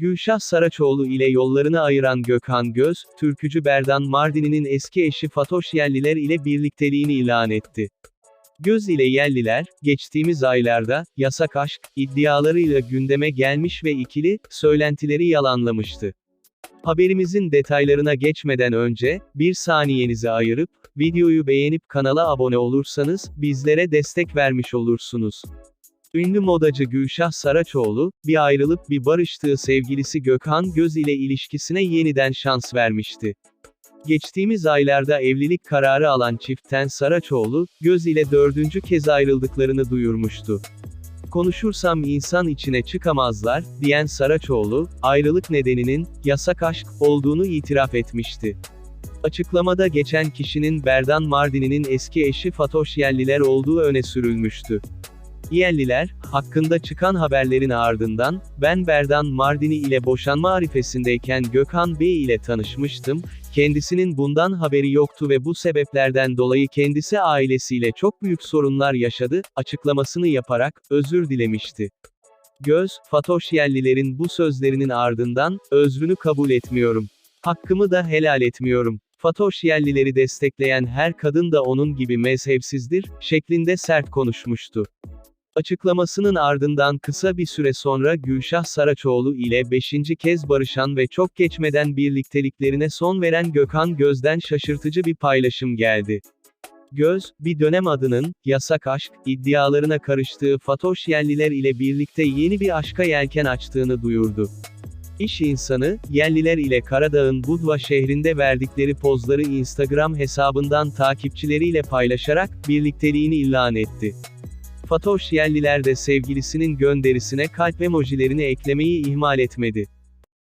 Gülşah Saraçoğlu ile yollarını ayıran Gökhan Göz, türkücü Berdan Mardini'nin eski eşi Fatoş Yerliler ile birlikteliğini ilan etti. Göz ile Yerliler, geçtiğimiz aylarda, yasak aşk, iddialarıyla gündeme gelmiş ve ikili, söylentileri yalanlamıştı. Haberimizin detaylarına geçmeden önce, bir saniyenizi ayırıp, videoyu beğenip kanala abone olursanız, bizlere destek vermiş olursunuz. Ünlü modacı Gülşah Saraçoğlu, bir ayrılıp bir barıştığı sevgilisi Gökhan Göz ile ilişkisine yeniden şans vermişti. Geçtiğimiz aylarda evlilik kararı alan çiftten Saraçoğlu, Göz ile dördüncü kez ayrıldıklarını duyurmuştu. Konuşursam insan içine çıkamazlar, diyen Saraçoğlu, ayrılık nedeninin, yasak aşk, olduğunu itiraf etmişti. Açıklamada geçen kişinin Berdan Mardini'nin eski eşi Fatoş Yerliler olduğu öne sürülmüştü. Yerliler, hakkında çıkan haberlerin ardından, ben Berdan Mardini ile boşanma arifesindeyken Gökhan Bey ile tanışmıştım, kendisinin bundan haberi yoktu ve bu sebeplerden dolayı kendisi ailesiyle çok büyük sorunlar yaşadı, açıklamasını yaparak, özür dilemişti. Göz, Fatoş Yerlilerin bu sözlerinin ardından, özrünü kabul etmiyorum. Hakkımı da helal etmiyorum. Fatoş Yerlileri destekleyen her kadın da onun gibi mezhepsizdir, şeklinde sert konuşmuştu. Açıklamasının ardından kısa bir süre sonra Gülşah Saraçoğlu ile 5. kez barışan ve çok geçmeden birlikteliklerine son veren Gökhan Göz'den şaşırtıcı bir paylaşım geldi. Göz, bir dönem adının, yasak aşk, iddialarına karıştığı Fatoş Yerliler ile birlikte yeni bir aşka yelken açtığını duyurdu. İş insanı, Yerliler ile Karadağ'ın Budva şehrinde verdikleri pozları Instagram hesabından takipçileriyle paylaşarak, birlikteliğini ilan etti. Fatoş Yerliler de sevgilisinin gönderisine kalp emojilerini eklemeyi ihmal etmedi.